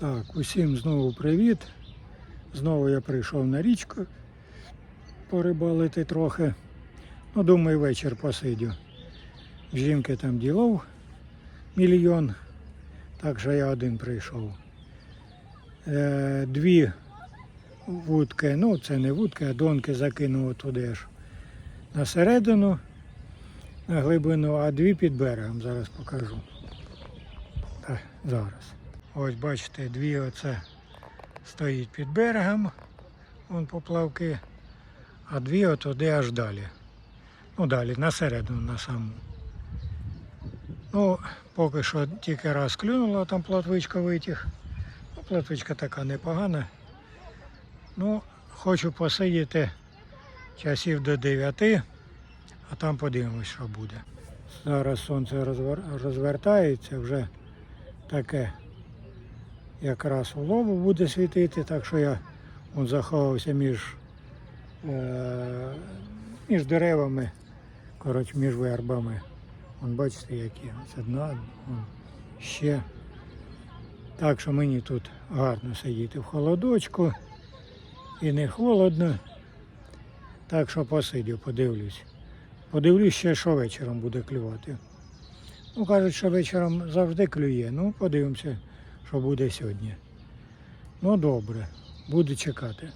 Так, усім знову привіт. Знову я прийшов на річку порибалити трохи. Ну, думаю, вечір посидю. Жінки там ділов мільйон, так що я один прийшов. Е, дві вудки, ну це не вудки, а донки закинув туди ж на середину, на глибину, а дві під берегом. Зараз покажу. Так, зараз. Ось бачите, дві оце стоїть під берегом, вон поплавки, а дві отуди аж далі. Ну далі, на середину, на саму. Ну, поки що тільки раз клюнула, там плотвичка витяг. Ну, плотвичка така непогана. Ну, хочу посидіти часів до 9, а там подивимось, що буде. Зараз сонце розвер- розвертається, вже таке якраз у лобу буде світити, так що я он заховався між, е, між деревами, коротше, між вербами. Вон бачите, які це дна, вон ще. Так що мені тут гарно сидіти в холодочку і не холодно. Так що посидю, подивлюсь. Подивлюсь ще, що вечором буде клювати. Ну, кажуть, що вечором завжди клює. Ну, подивимося, що буде сьогодні. Ну, добре, буду чекати.